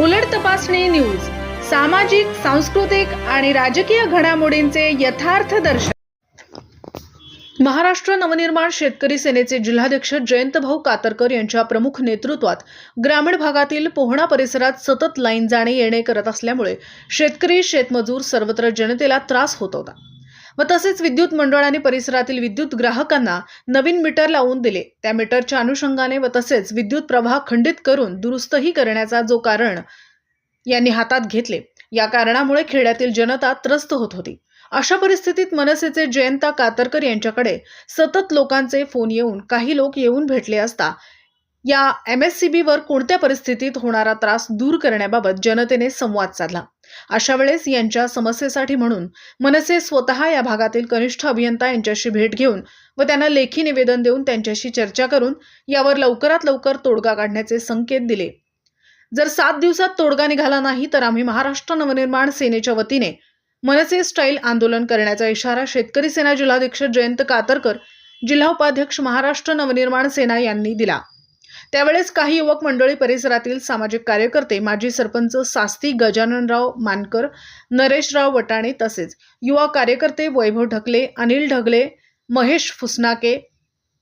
उलट तपासणी न्यूज सामाजिक सांस्कृतिक आणि राजकीय घडामोडींचे यथार्थ दर्शन. महाराष्ट्र नवनिर्माण शेतकरी सेनेचे जिल्हाध्यक्ष जयंत भाऊ कातरकर यांच्या प्रमुख नेतृत्वात ग्रामीण भागातील पोहणा परिसरात सतत लाईन जाणे येणे करत असल्यामुळे शेतकरी शेतमजूर सर्वत्र जनतेला त्रास होत होता. व तसेच विद्युत मंडळाने परिसरातील विद्युत ग्राहकांना नवीन मीटर लावून दिले. त्या मीटरच्या अनुषंगाने व तसेच विद्युत प्रवाह खंडित करून दुरुस्तही करण्याचा जो कारण यांनी हातात घेतले या कारणामुळे खेड्यातील जनता त्रस्त होत होती. अशा परिस्थितीत मनसेचे जयंता कातरकर यांच्याकडे सतत लोकांचे फोन येऊन काही लोक येऊन भेटले असता या एम एस सी बीवर कोणत्या परिस्थितीत होणारा त्रास दूर करण्याबाबत जनतेने संवाद साधला. अशा वेळेस यांच्या समस्येसाठी म्हणून मनसे स्वतः या भागातील कनिष्ठ अभियंता यांच्याशी भेट घेऊन व त्यांना लेखी निवेदन देऊन त्यांच्याशी चर्चा करून यावर लवकरात लवकर तोडगा काढण्याचे संकेत दिले. जर सात दिवसात तोडगा निघाला नाही तर आम्ही महाराष्ट्र नवनिर्माण सेनेच्या वतीने मनसे स्टाईल आंदोलन करण्याचा इशारा शेतकरी सेना जिल्हाध्यक्ष जयंत कातरकर जिल्हा उपाध्यक्ष महाराष्ट्र नवनिर्माण सेना यांनी दिला. त्यावेळेस काही युवक मंडळी परिसरातील सामाजिक कार्यकर्ते माजी सरपंच सास्ती गजाननराव मानकर नरेशराव वटाणे तसेच युवा कार्यकर्ते वैभव ढकले अनिल ढगले महेश फुसनाके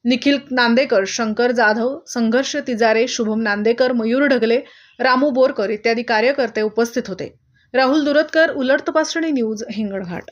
निखिल नांदेकर शंकर जाधव संघर्ष तिजारे शुभम नांदेकर मयूर ढगले रामू बोरकर इत्यादी कार्यकर्ते उपस्थित होते. राहुल दुरतकर उलट तपासणी न्यूज हिंगणघाट.